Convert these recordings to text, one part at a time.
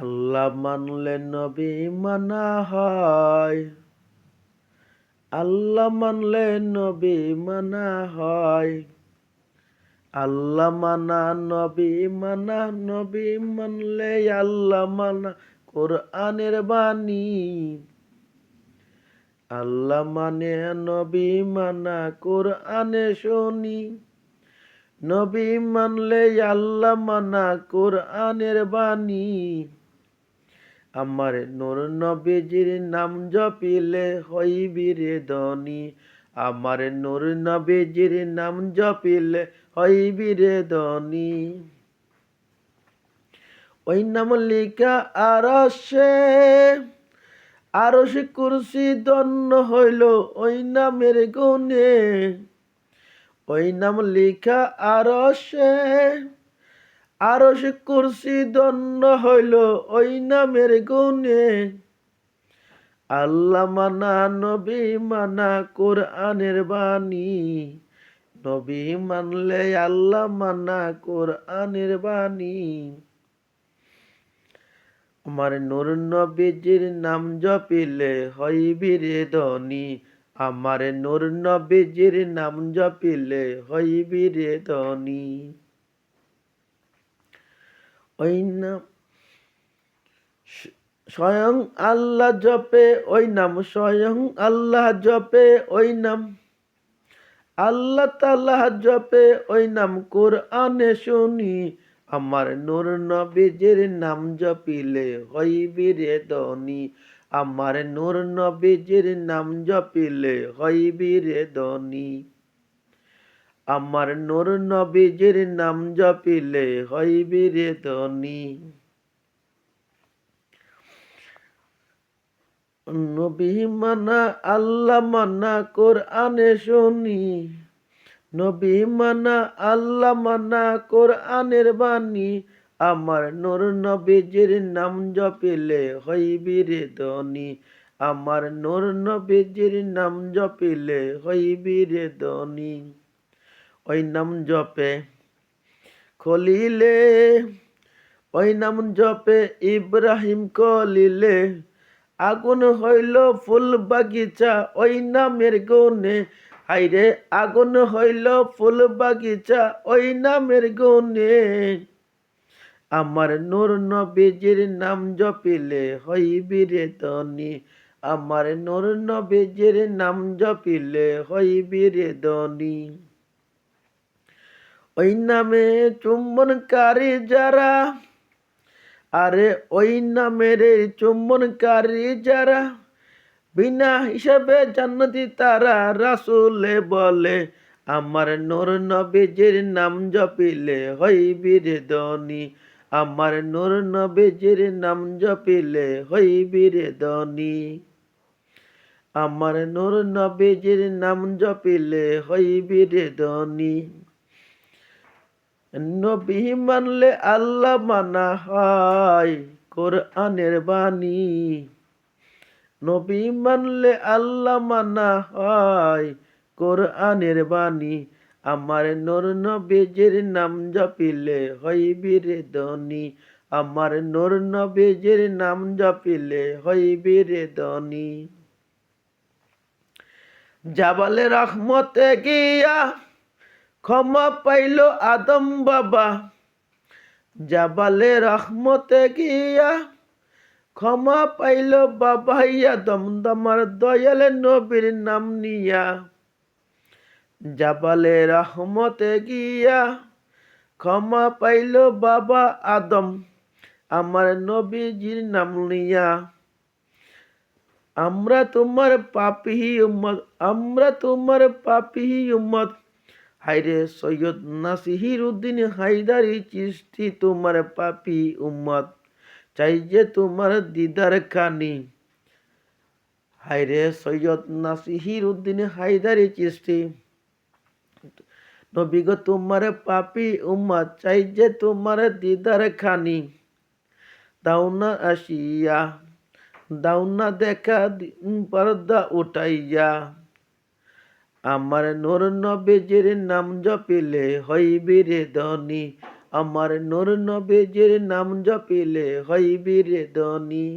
আল্লাহ মানলে নবী মানা হয়। আল্লাহ মানলে নবী মানা হয়। আল্লাহ মানা নবী মানা, নবী মানলে আল্লাহ মানা, কোরআনের বাণী। আল্লাহ মানে নবী মানা, কোরআনে শুনি। নবী মানলে আল্লাহ মানা, কোরআনের বাণী। আমার নূর নবীজির নাম জপিলে হইবি রে ধনী। আমার নূর নবীজির নাম জপিলে হইবি রে ধনী। ওই নাম লিখা আর সে আরও সে কুরসি দন্য হইল ওই নামের গুণে। ওই নাম লিখা আর সে আরও সে কুরসি দন্য হইল ওই নামের গুণে। আল্লাহ মানা, নবী মানা কোরআনের বাণী। নবী মানলে আল্লাহ মানা কোরআনের বাণী। আমার নূর নবীজির নাম জপিলে হইবি রে ধনী। আমার নূর নবীজির নাম জপিলে হইবি ধনী। স্বয়ং আল্লাহ জপে ওই নাম স্বয়ং আল্লাহ জপে ওই নাম আল্লাহ তাল্লাহ জপে ওই নাম কোরআনে শুনি। আমার নূর নবীজির নাম জপিলে হইবি রে ধনী। আমার নূর নবীজির নাম জপিলে হইবি রে ধনী। আমার নূর নবীজির নাম জপিলে হইবি রে ধনী। নবী মানা, আল্লাহ মানা, কোরআনে শুনি। নবী মানা, আল্লাহ মানা, কোরআনের বাণী। আমার নূর নবীজির নাম জপিলে হইবি রে ধনী। আমার নূর নবীজির নাম জপিলে হইবি রে ধনী। ওই নাম জপে। খলিলে ওই নাম জপে, ইব্রাহিম কলিলে আগুন হইল ফুল বাগিচা ওই নামের গুণে। হাইরে আগুন হইল ফুল বাগিচা ওই নামের গুণে। আমার নূর নবীজির নাম জপিলে হইবি রে ধনী। আমার নূর নবীজির নাম জপিলে হইবি রে ধনী। ওই নামে চুম্বনকারী যারা, আরে ওই নামের চুম্বনকারী যারা, বিনা হিসাবে জান্নাতি তারা রাসুলে বলে, আমার নূর নবীজির নাম জপিলে হইবি রে ধনী আমার নূর নবীজির নাম জপিলে হইবি রে ধনী আমার নূর নবীজির নাম জপিলে হইবি রে ধনী নবী মানলে আল্লাহ মানা হয় কোরআনের বাণী। নবী মানলে আল্লাহ মানা হয় কোরআনের বাণী। আমার নূর নবীজির নাম জপিলে হইবি রে ধনী। আমার নূর নবীজির নাম জপিলে হইবি রে ধনী। জাবালে রহমতে গিয়া ক্ষমা পাইল আদম বাবা জাবালে রহমতে গিয়া ক্ষমা পাইল বাবা আদম দমার দয়ালে নবীর নাম নিয়া। জাবালে রহমতে গিয়া ক্ষমা পাইল বাবা আদম, আমার নবীজির নাম নিয়া। আমরা তোমার পাপি উম্মত, আমরা তোমার পাপি উম্মত হাইরে সৈয়দ নাসিহির উদ্দিন হাইদারি চিস্তি তোমার পাপি উম্মত, চাই যে তোমার দিদার খানি। হাইরে সৈয়দ নাসিহির উদ্দিন হাইদারি চিস্তি নবীগ তোমার পাপি উম্মত, চাই যে তোমার দিদার খানি। দাউনা আসিয়া দাউনা দেখা পর্দা উঠাইয়া। আমার নূর নবীজির নাম জপিলে হইবি রে ধনী। আমার নূর নবীজির নাম জপিলে হইবি রে ধনী।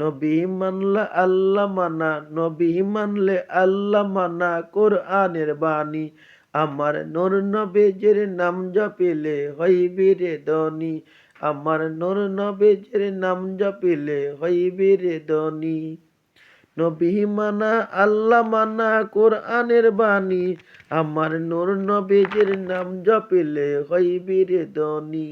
নবী মানলে আল্লাহ মানা, নবী মানলে আল্লাহ মানা কোরআনের বাণী। আমার নূর নবীজির নাম জপিলে হইবি রে ধনী। আমার নূর নবীজির নাম জপিলে হইবি রে ধনী। নবী মানা আল্লাহ মানা কোরআনের বাণী। আমার নূর নবীজির নাম জপিলে হইবি রে ধনী